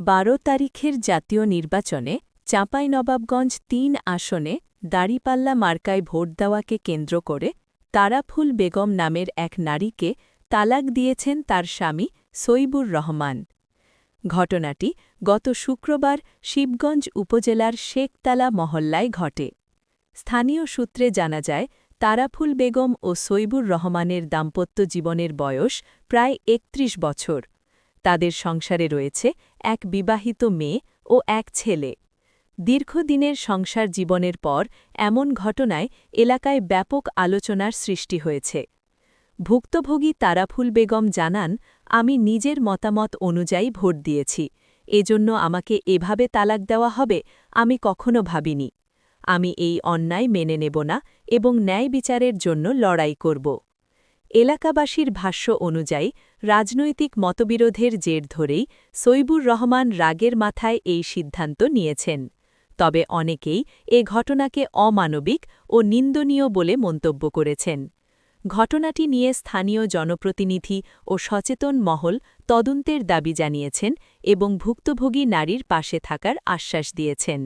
বারো তারিখের জাতীয় নির্বাচনে চাঁপাইনবাবগঞ্জ তিন আসনে দাড়িপাল্লা মার্কায় ভোট দেওয়াকে কেন্দ্র করে তারাফুল বেগম নামের এক নারীকে তালাক দিয়েছেন তার স্বামী সইবুর রহমান। ঘটনাটি গত শুক্রবার শিবগঞ্জ উপজেলার শেখতালা মহল্লায় ঘটে। স্থানীয় সূত্রে জানা যায়, তারাফুল বেগম ও সইবুর রহমানের দাম্পত্য জীবনের বয়স প্রায় ৩১ বছর। তাদের সংসারে রয়েছে এক বিবাহিত মেয়ে ও এক ছেলে। দীর্ঘদিনের সংসার জীবনের পর এমন ঘটনায় এলাকায় ব্যাপক আলোচনার সৃষ্টি হয়েছে। ভুক্তভোগী তারাফুল বেগম জানান, আমি নিজের মতামত অনুযায়ী ভোট দিয়েছি। এজন্য আমাকে এভাবে তালাক দেওয়া হবে আমি কখনো ভাবিনি। আমি এই অন্যায় মেনে নেব না এবং ন্যায় বিচারের জন্য লড়াই করব। এলাকাবাসীর ভাষ্য অনুযায়ী, রাজনৈতিক মতবিরোধের জের ধরেই সৈবুর রহমান রাগের মাথায় এই সিদ্ধান্ত নিয়েছেন। তবে অনেকেই এ ঘটনাকে অমানবিক ও নিন্দনীয় বলে মন্তব্য করেছেন। ঘটনাটি নিয়ে স্থানীয় জনপ্রতিনিধি ও সচেতন মহল তদন্তের দাবি জানিয়েছেন এবং ভুক্তভোগী নারীর পাশে থাকার আশ্বাস দিয়েছেন।